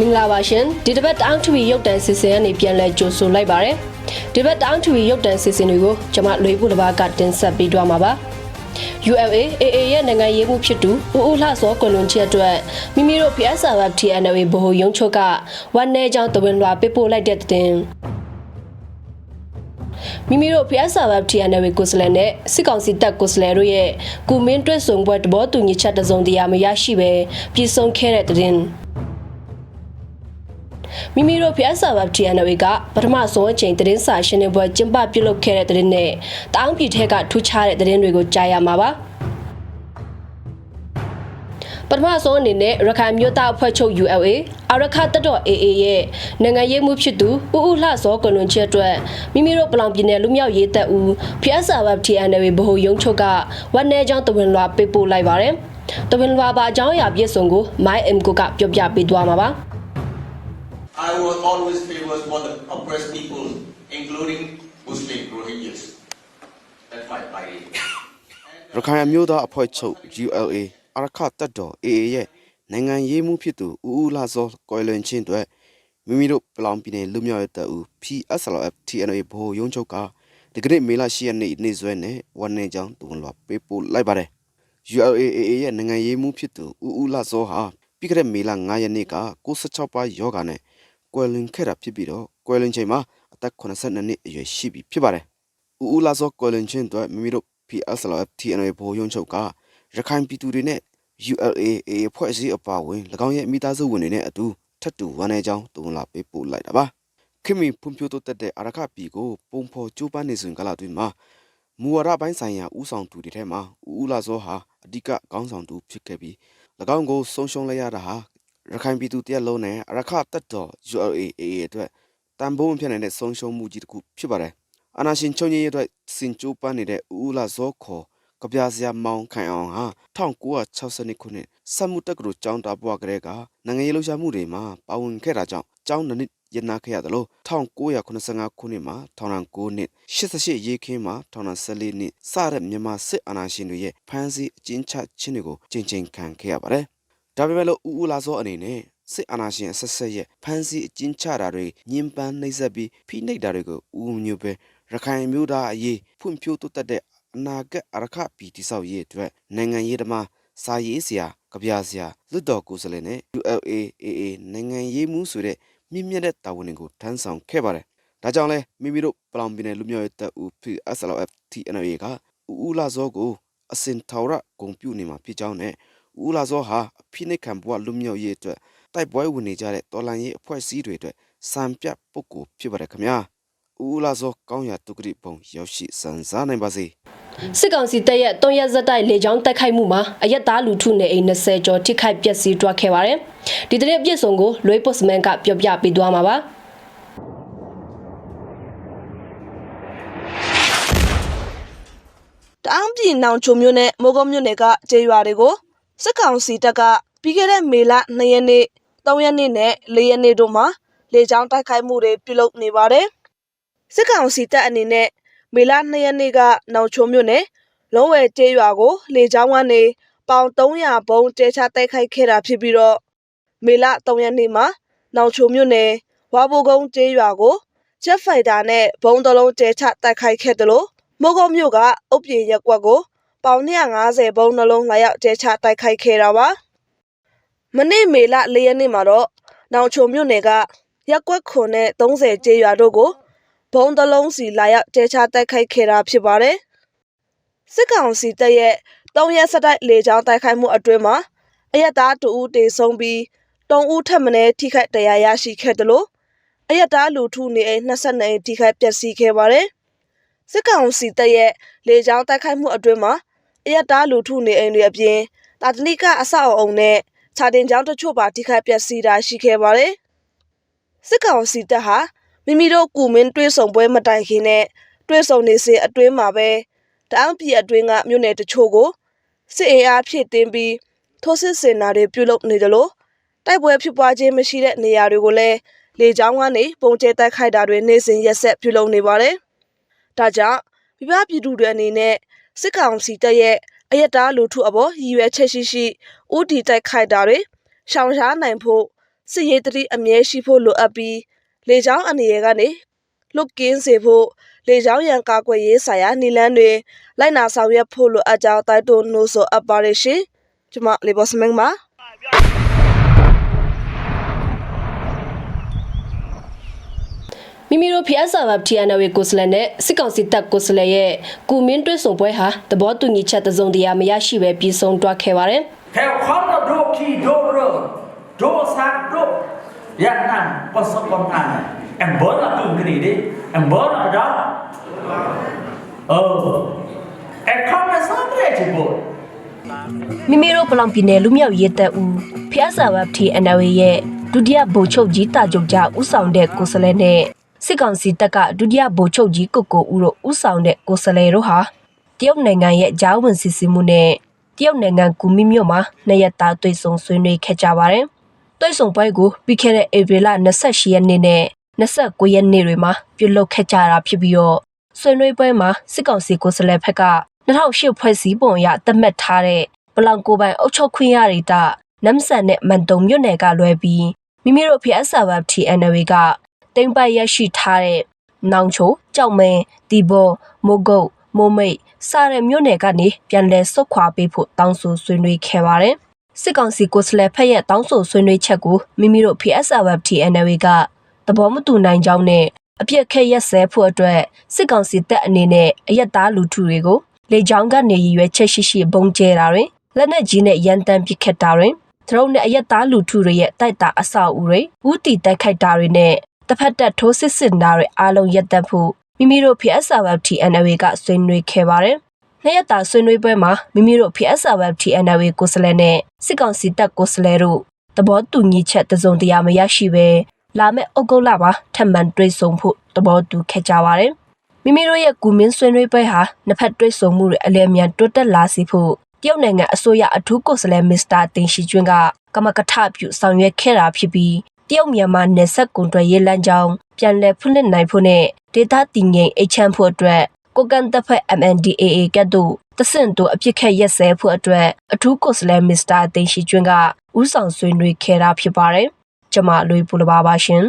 မင်္ဂလာပါရှင်ဒီတစ်ပတ်တောင်းထူရုပ်တံစီစဉ်ကနေပြန်လဲကြိုဆိုလိုက်ပါရစေဒီတစ်ပတ်တောင်းထူရုပ်တံစီစဉ်တွေကိုကျွန်မလွေဖို့တစ်ပါးကတင်ဆက်ပေးသွားမှာပါ ULA AA ရဲ့နိုင်ငံရေးမှုဖြစ်သူဦးဦးလှစောကွန်လွန်ချက်အတွက်မိမိတို့ PSRF TNA ဘိုဟိုရုံးချုပ်ကဝန်내ကြောင့်တဝင်းလွှာပေးပို့လိုက်တဲ့တဲ့မိမိတို့ PSRF TNA ကိုယ်စားလှယ်နဲ့စစ်ကောင်စီတပ်ကိုယ်စားလှယ်တို့ရဲ့ကုမင်းတွဲဆုံပွဲတဘောတူညီချက်တစုံတရာမရရှိပဲပြည်ဆုံးခဲ့တဲ့တဲ့ မိမိတို့ဖျက်စာဘတ် TNA ကပထမဆုံးအချိန်သတင်းစာရှင်းလင်းပွဲကျင်းပပြုလုပ်ခဲ့တဲ့သတင်းနဲ့တောင်းပြည်ထက်ကထူးခြားတဲ့သတင်းတွေကိုကြားရမှာပါပထမဆုံးအနေနဲ့ရခိုင်မြို့သားအဖွဲ့ချုပ် ULA အရခတ်တပ်တော် AA ရဲ့နိုင်ငံရေးမှုဖြစ်သူဦးဦးလှစောကွန်လွန်ချက်အတွက်မိမိတို့ပလောင်ပြည်နယ်လူမျိုးရေးတပ်ဦးဖျက်စာဘတ် TNA ဗဟိုရုံးချုပ်ကဝန်내ကြောင်းတဝင်လွှာပေးပို့လိုက်ပါတယ်တဝင်လွှာပါအကြောင်းအရာပြည့်စုံကို MyM ကိုကပြောပြပေးသွားမှာပါ I will always favor for the oppressed people, including Muslim Rohingyas. That's my party. ရခိုင်အမျိုးသားအဖွဲ့ချုပ် ULA အရခတပ်တော် AA ရဲ့နိုင်ငံရေးမှုဖြစ်သူဦးဦးလာစောကွယ်လွန်ခြင်းအတွက်မိမိတို့ပလောင်ပြည်နယ်လူမျိုးရေးတပ်ဦး PSLF TNA ဘိုးရုံးချုပ်ကဒီကနေ့မေလ10ရက်နေ့နေ့စွဲနဲ့ဝန်내ကြောင်းတုံလွှာပေးပို့လိုက်ပါတယ် ULA AA ရဲ့နိုင်ငံရေးမှုဖြစ်သူဦးဦးလာစောဟာပြီးခဲ့တဲ့မေလ9ရက်နေ့က96ပါးယောဂနဲ့ ကွယ်လွန်ခဲ့တာဖြစ်ပြီးတော့ကွယ်လွန်ချိန်မှာအသက်82နှစ်အရွယ်ရှိပြီဖြစ်ပါတယ်ဦးဦးလာစောကွယ်လွန်ခြင်းအတွက်မိမိတို့ PSLF TNA ဘိုးရုံးချုပ်ကရခိုင်ပြည်သူတွေနဲ့ ULAA ဖွဲ့စည်းအပါအဝင်၎င်းရဲ့မိသားစုဝင်တွေနဲ့အတူထပ်တူဝန်내ကြောင်းတုံလာပေးပို့လိုက်တာပါခင်မီဖွံ့ဖြိုးတိုးတက်တဲ့အာရခပြည်ကိုပုံဖော်ကျိုးပန်းနေစဉ်ကာလအတွင်းမှာမူဝါဒပိုင်းဆိုင်ရာဥဆောင်သူတွေထဲမှာဦးဦးလာစောဟာအဓိကခေါင်းဆောင်သူဖြစ်ခဲ့ပြီး၎င်းကိုဆုံးရှုံးလိုက်ရတာဟာ ရခိုင်ပြည်သူတရက်လုံးနဲ့အာရခတက်တော် ULAA အတွက်တန်ဖိုးမဖြစ်နိုင်တဲ့ဆုံးရှုံးမှုကြီးတစ်ခုဖြစ်ပါတယ်အာနာရှင်ချုံကြီးရဲ့အတွက်စင်ကျိုးပန်းနေတဲ့ဦးဦးလာစောခေါ်ကပြားစရာမောင်ခိုင်အောင်ဟာ1962ခုနှစ်စက်မှုတက္ကသိုလ်ကျောင်းသားဘဝကလေးကနိုင်ငံရေးလှုပ်ရှားမှုတွေမှာပါဝင်ခဲ့တာကြောင့်ကျောင်းနှစ်နှစ်ရနာခဲ့ရတယ်လို့1985ခုနှစ်မှာထောင်ဒဏ်9နှစ်88ရေးခင်းမှာထောင်ဒဏ်14နှစ်စတဲ့မြန်မာစစ်အာဏာရှင်တွေရဲ့ဖမ်းဆီးအကျဉ်းချခြင်းတွေကိုကြင်ကြင်ခံခဲ့ရပါတယ်။ ဒါပေမဲ့လို့ဦးဦးလာစောအနေနဲ့စစ်အာဏာရှင်အဆက်ဆက်ရဲ့ဖမ်းဆီးအကျဉ်းချတာတွေညှဉ်းပန်းနှိပ်စက်ပြီးဖိနှိပ်တာတွေကိုဦးမျိုးပဲရခိုင်မျိုးသားအရေးဖွံ့ဖြိုးတိုးတက်တဲ့အနာဂတ်အရခပြည်တိဆောက်ရေးအတွက်နိုင်ငံရေးသမားစာရေးဆရာကြပြဆရာလွတ်တော်ကိုယ်စားလှယ်နဲ့ ULAAA နိုင်ငံရေးမှုဆိုတဲ့မြင့်မြတ်တဲ့တာဝန်တွေကိုထမ်းဆောင်ခဲ့ပါတယ်။ဒါကြောင့်လဲမိမိတို့ပလောင်ပြည်နယ်လူမျိုးရေးတပ်ဦး PSLF TNA ကဦးဦးလာစောကိုအစင်ထောက်ရဂုံပြုနေမှာဖြစ်ကြောင်းနဲ့ ဦးဦးလာစောဟာအဖိနှိတ်ခံဘဝလူမျိုးရေးအတွက်တိုက်ပွဲဝင်နေကြတဲ့တော်လန်ရေးအဖွဲ့အစည်းတွေအတွက်စံပြပုဂ္ဂိုလ်ဖြစ်ပါတယ်ခင်ဗျာ။ဦးဦးလာစောကောင်းရာတုကတိပုံရောက်ရှိစံစားနိုင်ပါစေ။စစ်ကောင်စီတပ်ရဲ့တွန်းရက်ဇက်တိုက်လေကြောင်းတိုက်ခိုက်မှုမှာအရက်သားလူထုနေအိမ်20ကျော်ထိခိုက်ပျက်စီးသွားခဲ့ပါတယ်။ဒီတဲ့ပြည့်စုံကိုလွေးပုတ်စမန်ကပြောပြပေးသွားမှာပါ။တအောင်းပြည်နောင်ချုံမြို့နယ်မိုးကုတ်မြို့နယ်ကကျေးရွာတွေကို စစ်ကောင်စီတပ်ကပြီးခဲ့တဲ့မေလ2ရက်နေ့3ရက်နေ့နဲ့4ရက်နေ့တို့မှာလေကြောင်းတိုက်ခိုက်မှုတွေပြုလုပ်နေပါတယ်။စစ်ကောင်စီတပ်အနေနဲ့မေလ2ရက်နေ့ကနောင်ချုံမြို့နယ်လုံးဝဲကျေးရွာကို လေကြောင်းကနေပေါင်300ဘုံတဲချတိုက်ခိုက်ခဲ့တာဖြစ်ပြီးတော့မေလ3ရက်နေ့မှာနောင်ချုံမြို့နယ်ဝါဘိုကုန်းကျေးရွာကိုဂျက်ဖိုက်တာနဲ့ဘုံတလုံးတဲချတိုက်ခိုက်ခဲ့တယ်လို့မိုးကုတ်မြို့ကအုတ်ပြင်ရက်ကွက်ကို ပေါင်250ဘုံနှလုံးလာရောက်တဲချတိုက်ခိုက်ခဲ့တာပါမနေ့မေလ၄ရက်နေ့မှာတော့နောင်ချုံမြို့နယ်ကရက်ကွက်ခွန်နဲ့30ကျေးရွာတို့ကိုဘုံတစ်လုံးစီလာရောက်တဲချတိုက်ခိုက်ခဲ့တာဖြစ်ပါတယ်စစ်ကောင်စီတပ်ရဲ့တုံးရက်စတိုက်လေကြောင်းတိုက်ခိုက်မှုအတွင်းမှာအရက်သား2ဦးတေဆုံးပြီး3ဦးထပ်မံထိခိုက်တရားရရှိခဲ့တယ်လို့အရက်သားလူထုနေအိမ်22အိမ်ထိခိုက်ပျက်စီးခဲ့ပါတယ်စစ်ကောင်စီတပ်ရဲ့လေကြောင်းတိုက်ခိုက်မှုအတွင်းမှာ အရက်သားလူထုနေအိမ်တွေအပြင်တာတနိကအဆောက်အအုံနဲ့ခြာတင်ကျောင်းတချို့ပါထိခိုက်ပျက်စီးတာရှိခဲ့ပါတယ်။စစ်ကောင်စီတပ်ဟာမိမိတို့ကုမင်းတွေးဆုံပွဲမတိုင်ခင်နဲ့တွေးဆုံနေစဉ်အတွင်းမှာပဲတအောင်းပြည်အတွင်းကမြို့နယ်တချို့ကိုစစ်အင်အားဖြည့်တင်းပြီးထိုးစစ်ဆင်တာတွေပြုလုပ်နေတယ်လို့တိုက်ပွဲဖြစ်ပွားခြင်းမရှိတဲ့နေရာတွေကိုလည်းလေကြောင်းကနေပုံကျဲတိုက်ခိုက်တာတွေနေ့စဉ်ရက်ဆက်ပြုလုပ်နေပါတယ်။ဒါကြောင့်ပြပပြည်သူတွေအနေနဲ့ စစ်ကောင်စီတပ်ရဲ့အယက်သားလူထုအပေါ်ရည်ရွယ်ချက်ရှိရှိဥတီတိုက်ခိုက်တာတွေရှောင်ရှားနိုင်ဖို့စစ်ရေးတတိအမြဲရှိဖို့လိုအပ်ပြီးလေကြောင်းအနေရကနေလွတ်ကင်းစေဖို့လေကြောင်းရန်ကာကွယ်ရေးဆိုင်ရာနီလန်းတွေလိုက်နာဆောင်ရွက်ဖို့လိုအပ်ကြောင်းတိုက်တွန်းနှိုးဆော်အပ်ပါရရှင်ကျွန်မလေဘော့စမင်းပါ မိမိတို့ဖျက်စာဘ TNW ကိုစလန်နဲ့စစ်ကောင်စီတပ်ကိုစလန်ရဲ့ကုမင်းတွဲဆုံပွဲဟာသဘောတူညီချက်တစုံတရာမရရှိပဲပြီးဆုံးသွားခဲ့ပါတယ် theo khó là đô khi đô rơ đô sát đô Việt Nam có số con ăn em bớ là từng cái gì đi em bớ là ở đó ờ em không là sao thế chị bộ မိမိတို့ပလောင်ပြည်နယ်လူမျိုးရေးတပ်ဦးဖျက်စာဘ TNW ရဲ့ဒုတိယဗိုလ်ချုပ်ကြီးတာကြုတ်ကြဦးဆောင်တဲ့ကိုစလဲနဲ့ စစ်ကောင်စီတပ်ကဒုတိယဗိုလ်ချုပ်ကြီးကိုကိုဦးတို့ဦးဆောင်တဲ့ကိုစလဲတို့ဟာတရုတ်နိုင်ငံရဲ့ဂျာဝင်စစ်စင်မှုနဲ့တရုတ်နိုင်ငံကူမီမြို့မှာနှစ်ရက်သားတွေ့ဆုံဆွေးနွေးခဲ့ကြပါတယ်။တွေ့ဆုံပွဲကိုပြီးခဲ့တဲ့ဧပြီလ28ရက်နေ့နဲ့29ရက်နေ့တွေမှာပြုလုပ်ခဲ့ကြတာဖြစ်ပြီးတော့ဆွေးနွေးပွဲမှာစစ်ကောင်စီကိုယ်စားလှယ်ဘက်က2008ဖွဲ့စည်းပုံအရသတ်မှတ်ထားတဲ့ပလောင်ကိုယ်ပိုင်အုပ်ချုပ်ခွင့်ရဒေတာနမ်ဆန်နဲ့မန်တုံမြို့နယ်ကလွဲပြီးမိမိတို့ဖျက်စာဘ TNW က တင်ပိုက်ရရှိထားတဲ့နောင်ချိုကြောက်မဲဒီဘောမိုးကုတ်မိုးမိတ်စတဲ့မြို့နယ်ကနေပြန်လည်ဆုတ်ခွာပေးဖို့တောင်းဆိုဆွေးနွေးခဲ့ပါတယ်စစ်ကောင်စီကိုယ်စားလှယ်ဖက်ရဲ့တောင်းဆိုဆွေးနွေးချက်ကိုမိမိတို့ PSRW TNW ကသဘောမတူနိုင်ကြောင်းနဲ့အပြစ်ခက်ရက်စဲဖို့အတွက်စစ်ကောင်စီတပ်အနေနဲ့အယက်သားလူထုတွေကိုလေကြောင်းကနေရည်ရွယ်ချက်ရှိရှိပုံကျဲတာတွင်လက်နက်ကြီးနဲ့ရန်တမ်းပစ်ခတ်တာတွင်ဒရုန်းနဲ့အယက်သားလူထုတွေရဲ့တိုက်တာအဆောက်အဦတွေဥတီတိုက်ခိုက်တာတွေနဲ့ တစ်ဖက်တက်ထိုးစစ်ဆင်တာတွေအားလုံးရပ်တန့်ဖို့မိမိတို့ PSRW TNW ကဆွေးနွေးခဲ့ပါတယ်။နှစ်ရက်တာဆွေးနွေးပွဲမှာမိမိတို့ PSRW TNW ကိုယ်စားလှယ်နဲ့စစ်ကောင်စီတပ်ကိုယ်စားလှယ်တို့သဘောတူညီချက်တစုံတရာမရရှိဘဲလာမယ့်ဩဂုတ်လမှာထပ်မံတွေ့ဆုံဖို့သဘောတူခဲ့ကြပါတယ်။မိမိတို့ရဲ့ကူမင်းဆွေးနွေးပွဲဟာနှစ်ဖက်တွေ့ဆုံမှုတွေအလည်မြန်တိုးတက်လာစေဖို့တရုတ်နိုင်ငံအစိုးရအထူးကိုယ်စားလှယ်မစ္စတာတင်ရှိကျွန်းကကမကထပြုဆောင်ရွက်ခဲ့တာဖြစ်ပြီး တရုတ်မြန်မာနယ်စပ်ကုန်သွယ်ရေးလမ်းကြောင်းပြန်လည်ဖွင့်လှစ်နိုင်ဖို့နဲ့ဒေသတည်ငြိမ်အိတ်ချမ်းဖို့အတွက်ကိုကန်တပ်ဖွဲ့ MNDAA ကတ်တို့တဆင့်တို့အပြစ်ခက်ရက်စဲဖို့အတွက်အထူးကိုယ်စားလှယ်မစ္စတာတင်ရှိကျွန်းကဥဆောင်ဆွေးနွေးခဲ့တာဖြစ်ပါတယ်။ကျွန်မလွေပူလပါပါရှင်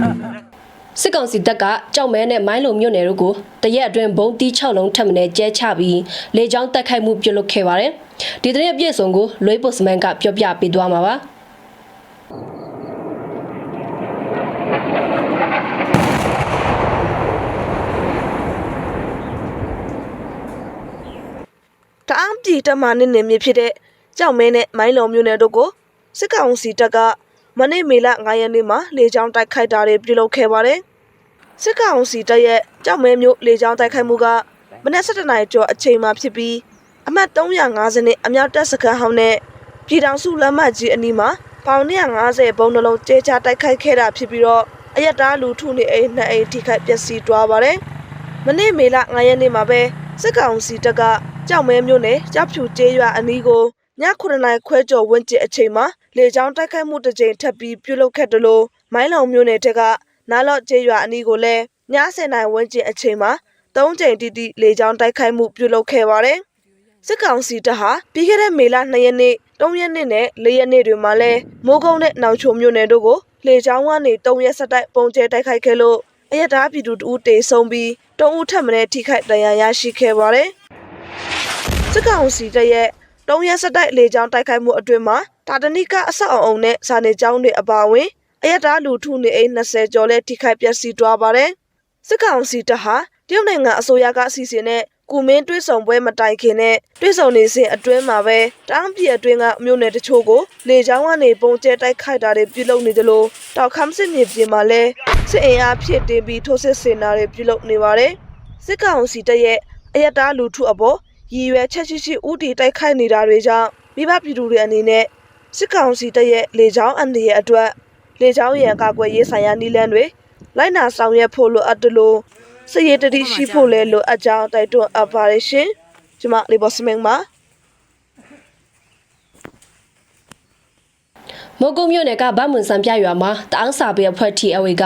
။ စစ်ကောင်စီတပ်ကကြောက်မဲနဲ့မိုင်းလုံမြို့နယ်တို့ကိုတရက်အတွင်းဘုံတီး6လုံးထပ်မံကျဲချပြီးလေကြောင်းတိုက်ခိုက်မှုပြုလုပ်ခဲ့ပါတယ်။ဒီတဲ့ပြည့်စုံကိုလွေးပုတ်စမန်ကပြောပြပေးသွားမှာပါ။တအားပြည်တမနဲ့နေမြဖြစ်တဲ့ကြောက်မဲနဲ့မိုင်းလုံမျိုးနယ်တို့ကိုစစ်ကောင်စီတပ်က မနေ့မေလ9ရက်နေ့မှာလေကြောင်းတိုက်ခိုက်တာတွေပြုလုပ်ခဲ့ပါတယ်။စစ်ကောင်စီတပ်ရဲ့ကြောက်မဲမျိုးလေကြောင်းတိုက်ခိုက်မှုကမနက်7:00နာရီကျော်အချိန်မှာဖြစ်ပြီးအမှတ်350နဲ့အမြောက်တပ်စခန်းဟောင်းနဲ့ပြည်ထောင်စုလမ်းမကြီးအနီးမှာပေါင်150ဘုံနှလုံးကျဲချတိုက်ခိုက်ခဲ့တာဖြစ်ပြီးတော့အယက်သားလူထုနေအိမ်နှစ်အိမ်ထိခိုက်ပျက်စီးသွားပါတယ်။မနေ့မေလ9ရက်နေ့မှာပဲစစ်ကောင်စီတပ်ကကြောက်မဲမျိုးနဲ့ကြောက်ဖြူကျေးရွာအနီးကိုည9နာရီခွဲကျော်ဝန်းကျင်အချိန်မှာ လေကြောင်းတိုက်ခိုက်မှုတစ်ကြိမ်ထပ်ပြီးပြုလုပ်ခဲ့တယ်လို့မိုင်းလောင်မျိုးနယ်ထက်ကနားလော့ကျေးရွာအနီးကိုလည်းည10နာရီဝန်းကျင်အချိန်မှာ၃ကြိမ်တိတိလေကြောင်းတိုက်ခိုက်မှုပြုလုပ်ခဲ့ပါတယ်။စစ်ကောင်စီတပ်ဟာပြီးခဲ့တဲ့မေလ2ရက်နေ့3ရက်နေ့နဲ့4ရက်နေ့တွေမှာလဲမိုးကုံနဲ့နောင်ချိုမြို့နယ်တို့ကိုလေကြောင်းကနေ3ရက်ဆက်တိုက်ပုံကျဲတိုက်ခိုက်ခဲ့လို့အယက်သားပြည်သူတဦးတေဆုံးပြီး3ဦးထပ်မံထိခိုက်ဒဏ်ရာရရှိခဲ့ပါတယ်။စစ်ကောင်စီတပ်ရဲ့ တုံးရက်စတိုက်လေကြောင်းတိုက်ခိုက်မှုအတွင်းမှာတာတနိကအဆောက်အအုံနဲ့စာနေကျောင်းတွေအပါအဝင်အယက်သားလူထုနေအိမ်20ကျော်လဲထိခိုက်ပျက်စီးသွားပါတယ်။စစ်ကောင်စီတပ်ဟာတရုတ်နိုင်ငံအစိုးရကအစီအစဉ်နဲ့ကုမင်းတွဲဆောင်ပွဲမတိုင်ခင်နဲ့တွဲဆောင်နေစဉ်အတွင်းမှာပဲတောင်ပြည်အတွင်းကမြို့နယ်တချို့ကိုလေကြောင်းကနေပုံကျဲတိုက်ခိုက်တာတွေပြုလုပ်နေတယ်လို့တောက်ခမ်းစစ်မြေပြင်မှာလဲစစ်အင်အားဖြည့်တင်ပြီးထိုးစစ်ဆင်တာတွေပြုလုပ်နေပါတယ်။စစ်ကောင်စီတပ်ရဲ့အယက်သားလူထုအပေါ် ရည်ရွယ်ချက်ရှိရှိဥတီတိုက်ခိုက်နေတာတွေကြောင့်မိဘပြည်သူတွေအနေနဲ့စစ်ကောင်စီတပ်ရဲ့လေကြောင်းအန္တရာယ်အတွက်လေကြောင်းရန်ကာကွယ်ရေးဆိုင်ရာနည်းလမ်းတွေလိုက်နာဆောင်ရွက်ဖို့လိုအပ်တယ်လို့စစ်ရေးတတိရှိဖို့လည်းလိုအပ်ကြောင်းတိုက်တွန်းအပ်ပါတယ်ရှင်။ကျွန်မလေးဘော့စမင်းပါ မိုးကုတ်မြို့နယ်ကဗတ်မွန်စံပြရွာမှာတအောင်းစာပေအဖွဲ့ TAW က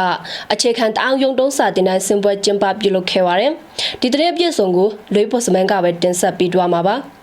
အခြေခံတအောင်းယုံတုံးစာတင်တဲ့စင်ပွဲကျင်းပပြုလုပ်ခဲ့ပါတယ်။ဒီတဲ့ပြည့်စုံကိုလွေးဖို့စမန်ကပဲတင်ဆက်ပေးသွားမှာပါ။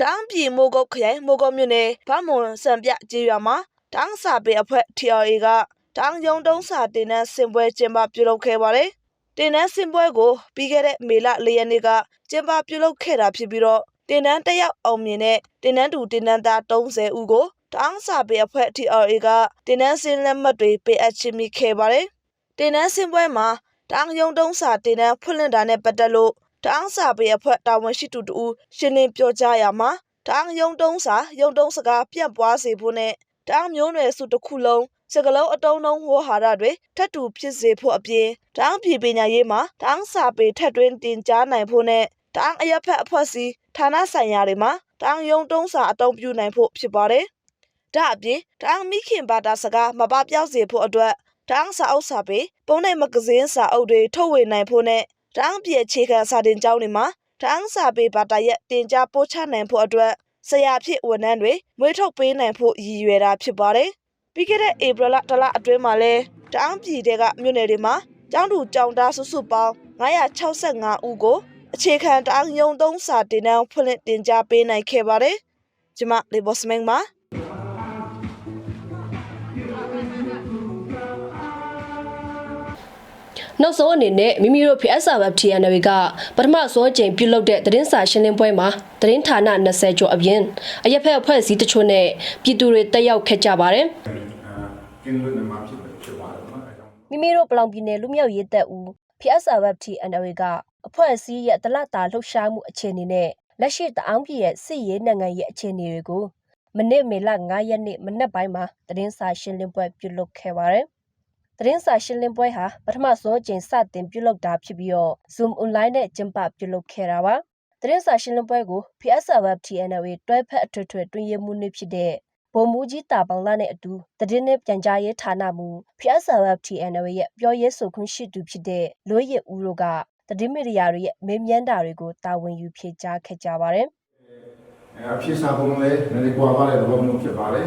တန်းပြည်မိုးကုတ်ခရိုင်မိုးကုတ်မြို့နယ်ဗမွန်စံပြကျေးရွာမှာတန်းစာပေအဖွဲ့ TRA က တန်းယုံတုံးစာတင်နန်းစင်ပွဲကျင်းပပြုလုပ်ခဲ့ပါတယ်။တင်နန်းစင်ပွဲကိုပြီးခဲ့တဲ့မေလ၄ရက်နေ့ကကျင်းပပြုလုပ်ခဲ့တာဖြစ်ပြီးတော့တင်နန်းတက်ရောက်အောင်မြင်တဲ့တင်နန်းတူတင်နန်းသား30ဦးကိုတန်းစာပေအဖွဲ့ TRA ကတင်နန်းစင်လက်မှတ်တွေပေးအပ်ခြင်းမိခဲ့ပါတယ်။တင်နန်းစင်ပွဲမှာတန်းယုံတုံးစာတင်နန်းဖွင့်လှစ်တာနဲ့ပတ်သက်လို့တန်းစာပေအဖွဲ့တာဝန်ရှိသူတို့ရှင်းလင်းပြောကြားရမှာတန်းယုံတုံးစာယုံတုံးစကားပြန့်ပွားစေဖို့နဲ့တန်းမျိုးနွယ်စုတစ်ခုလုံး စကလုံးအတုံးလုံးဝေါ်ဟာရတွေထပ်တူဖြစ်စေဖို့အပြင်တန်းပြည်ပညာရေးမှာတန်းစာပေထက်တွင်တင်ကြားနိုင်ဖို့နဲ့တန်းအရက်ဖက်အဖွဲ့စီဌာနဆိုင်ရာတွေမှာတန်းယုံတုံးစာအတုံးပြုနိုင်ဖို့ဖြစ်ပါတယ်။ဒါအပြင်တန်းမိခင်ဘာသာစကားမပပြောက်စေဖို့အတွက်တန်းစာအုပ်စာပေပုံနဲ့မဂဇင်းစာအုပ်တွေထုတ်ဝေနိုင်ဖို့နဲ့တန်းပြည်အခြေခံစာတင်ကျောင်းတွေမှာတန်းစာပေဘာသာရဲ့တင်ကြားပို့ချနိုင်ဖို့အတွက်ဆရာဖြစ်ဝန်ထမ်းတွေမွေးထုတ်ပေးနိုင်ဖို့ရည်ရွယ်တာဖြစ်ပါတယ်။ ပြီးခဲ့တဲ့ဧပြီလတလအတွင်းမှာလဲတန်းပြည်တွေကမြို့နယ်တွေမှာကျောင်းသူကျောင်းသားစုစုပေါင်း965ဦးကိုအခြေခံတန်းယုံသုံးစာတင်တန်းဖွင့်လှစ်တင်ကြားပေးနိုင်ခဲ့ပါတယ်။ကျွန်မလေဘော့စမင်းပါ နောက်ဆုံးအနေနဲ့မိမိတို့ PSRF TNW ကပထမဆုံးအကြိမ်ပြုလုပ်တဲ့သတင်းစာရှင်းလင်းပွဲမှာသတင်းဌာန20ကျော်အပြင်အရက်ဖက်အဖွဲ့အစည်းတချို့နဲ့ပြည်သူတွေတက်ရောက်ခဲ့ကြပါတယ်ကင်းလွတ်နေမှာဖြစ်ဖြစ်ပါတယ်နော်အဲကြောင့်။မိမိတို့ပလောင်ပြည်နယ်လူမျိုးရေးတပ်ဦး PSRF TNW ကအဖွဲ့အစည်းရဲ့တလတာလှုပ်ရှားမှုအခြေအနေနဲ့လက်ရှိတအောင်ပြည်ရဲ့စစ်ရေးနိုင်ငံရေးအခြေအနေတွေကိုမနေ့မေလ9ရက်နေ့မနက်ပိုင်းမှာသတင်းစာရှင်းလင်းပွဲပြုလုပ်ခဲ့ပါတယ်။ သတင်းစာရှင်းလင်းပွဲဟာပထမဆုံးအကြိမ်စတင်ပြုလုပ်တာဖြစ်ပြီးတော့ Zoom online နဲ့ကျင်းပပြုလုပ်ခဲ့တာပါ။သတင်းစာရှင်းလင်းပွဲကို PSRF TNW တွဲဖက်အထွေထွေတွင်ရမှုနှင့်ဖြစ်တဲ့ဗိုလ်မှူးကြီးတာပေါင်လာနဲ့အတူသတင်းနဲ့ပြန်ကြားရေးဌာနမှ PSRF TNW ရဲ့ပြောရေးဆိုခွင့်ရှိသူဖြစ်တဲ့လွေးရဦးတို့ကသတင်းမီဒီယာတွေရဲ့မေးမြန်းတာတွေကိုတာဝန်ယူဖြေကြားခဲ့ကြပါတယ်အဲအဖြစ်စာပုံလည်းနည်းနည်းကွာပါတယ်ဘောမျိုးဖြစ်ပါတယ်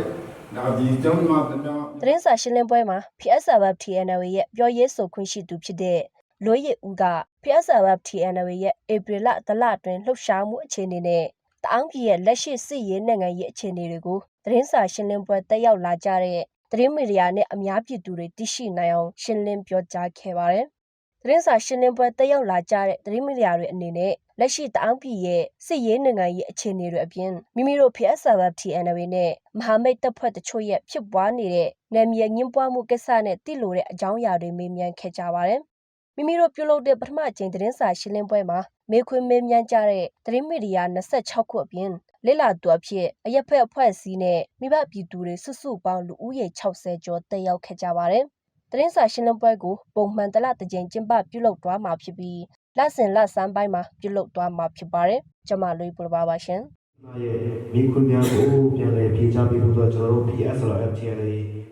ဒါဒီကျောင်းမှာတမန်။သတင်းစာရှင်းလင်းပွဲမှာ PSRF TNW ရဲ့ပြောရေးဆိုခွင့်ရှိသူဖြစ်တဲ့လွေးရဦးက PSRF TNW ရဲ့ဧပြီလတလအတွင်းလှုပ်ရှားမှုအခြေအနေနဲ့တအောင်းပြည်ရဲ့လက်ရှိစစ်ရေးနိုင်ငံရေးအခြေအနေတွေကိုသတင်းစာရှင်းလင်းပွဲတက်ရောက်လာကြတဲ့သတင်းမီဒီယာနဲ့အများပြည်သူတွေသိရှိနိုင်အောင်ရှင်းလင်းပြောကြားခဲ့ပါတယ်။ သတင်းစာရှင်းလင်းပွဲတက်ရောက်လာကြတဲ့သတင်းမီဒီယာတွေအနေနဲ့လက်ရှိတအောင်းပြည်ရဲ့စစ်ရေးနိုင်ငံရေးအခြေအနေတွေအပြင်မိမိတို့ PSRF TNW နဲ့မဟာမိတ်တပ်ဖွဲ့တချို့ရဲ့ဖြစ်ပွားနေတဲ့နယ်မြေညှဉ်းပွားမှုကိစ္စနဲ့တိလိုတဲ့အကြောင်းအရာတွေမေးမြန်းခဲ့ကြပါတယ်။မိမိတို့ပြုလုပ်တဲ့ပထမအကြိမ်သတင်းစာရှင်းလင်းပွဲမှာမေခွန်းမေးမြန်းကြတဲ့သတင်းမီဒီယာ26ခုအပြင်လေ့လာသူအဖြစ်အရက်ဖက်အဖွဲ့အစည်းနဲ့မိဘပြည်သူတွေစုစုပေါင်းလူဦးရေ60ကျော်တက်ရောက်ခဲ့ကြပါတယ်။ သတင်းစာရှင်းလင်းပွဲကိုပုံမှန်တလတစ်ကြိမ်ကျင်းပပြုလုပ်သွားမှာဖြစ်ပြီးလစဉ်လဆန်းပိုင်းမှာပြုလုပ်သွားမှာဖြစ်ပါတယ်။ကျွန်မလွေးပူပါပါရှင်။နာရဲ့မိခွန်းများကိုပြန်လည်ဖြေချပေးဖို့တော့ကျွန်တော်တို့ PSRF TNA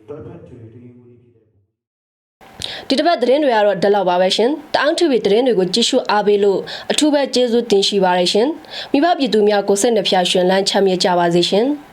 တော်ဖက်တူတူမှုဖြစ်တဲ့ဒီတစ်ပတ်သတင်းတွေကတော့ဒီလောက်ပါပဲရှင်။တအောင်း TV သတင်းတွေကိုကြည့်ရှုအားပေးလို့အထူးပဲကျေးဇူးတင်ရှိပါတယ်ရှင်။မိဘပြည်သူများကိုစိတ်နှဖျားရှင်လန်းချမ်းမြေ့ကြပါစေရှင်။